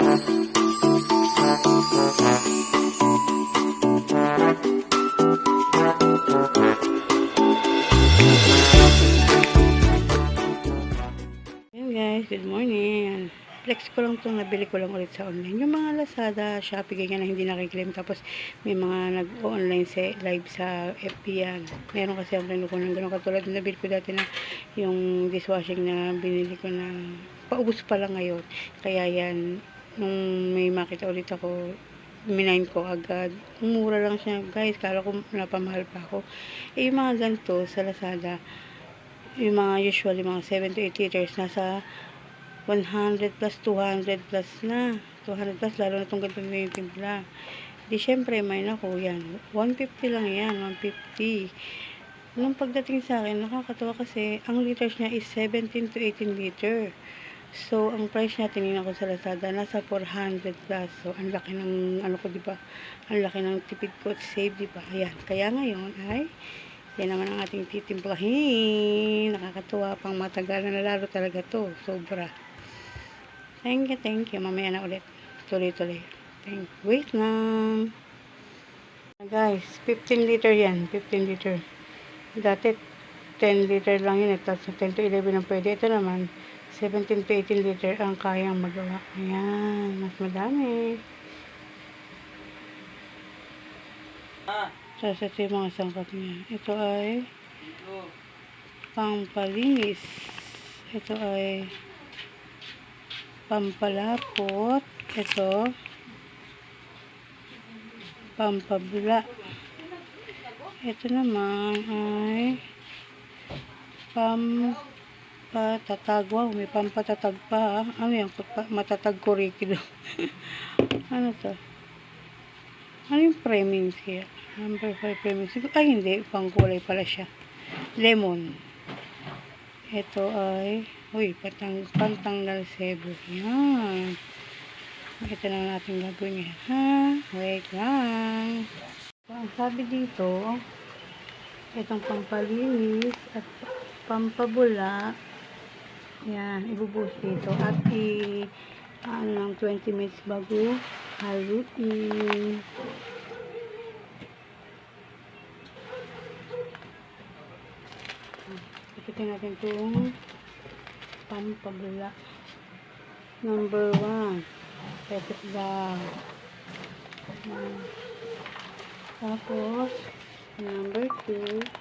Good morning. Flex ko lang itong nabili ko lang ulit sa online. Yung mga Lazada, Shopee, ganyan na hindi nakiklaim. Tapos may mga nag-online sa live sa FB yan. Meron kasi ako rin ng ganun katulad. Nabili ko dati na yung dishwashing na binili ko na paubos pa lang ngayon. Kaya yan, nung may makita ulit ako, minain ko agad. Mura lang siya. Guys, kala ko napamahal pa ako. Eh, yung mga ganito sa Lazada, yung mga usually mga 7 to 8 liters nasa 100 plus 200 plus na 200 plus lalo na itong ganito na yung timpla di syempre may nako yan 150 lang yan 150 nung pagdating sa akin nakakatawa kasi ang liters niya is 17 to 18 liter so ang price niya tinignan ko sa Lazada nasa 400 plus so ang laki ng ano ko di ba ang laki ng tipid ko at save di ba ayan kaya ngayon ay yan naman ang ating titimplahin. Nakakatuwa pang matagal na lalo talaga to. Sobra. Thank you, thank you. Mamaya na ulit. Tuloy-tuloy. Thank you. Wait lang. Guys, 15 liter yan. 15 liter. Dati, 10 liter lang yun. Tapos 10 to 11 ang pwede. Ito naman, 17 to 18 liter ang kayang magawa. Ayan. Mas madami. Sasat yung mga sangkap niya. Ito ay pampalinis. Ito ay pampalapot. Ito pampabula. Ito naman ay pampatatag. Wow, may pampatatag pa. Ano yan? Pa- Matatag kurikido. ano to? Ano yung premiums kaya? Number 5 premiums. Siguro- Ay, hindi. Pangkulay pala siya. Lemon. Ito ay, uy, patang, pantanggal sebo. Yan. Ito na natin gagawin yan. Ha? Wait lang. Ang sabi dito, itong pampalinis at pampabula, Yan, ibubuhos dito. Gitu. At i, ano lang, 20 minutes bago haluin. Ikitin natin itong pampabula. Number 1, perfect bag. Tapos, nah. number 2,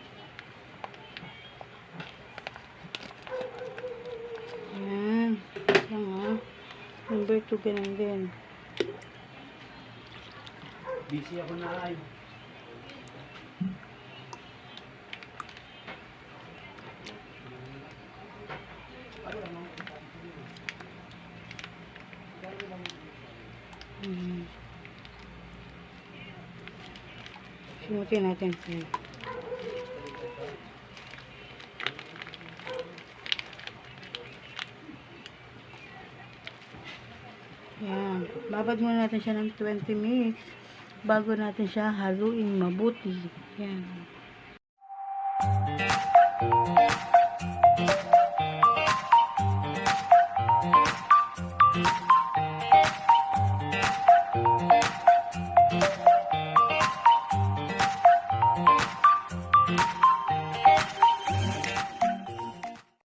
Lang ha. Number 2 ganun din. Busy ako na live. Mm. Simutin natin sa'yo. Ayan. Babad muna natin siya ng 20 minutes bago natin siya haluin mabuti. Ayan. Ayan.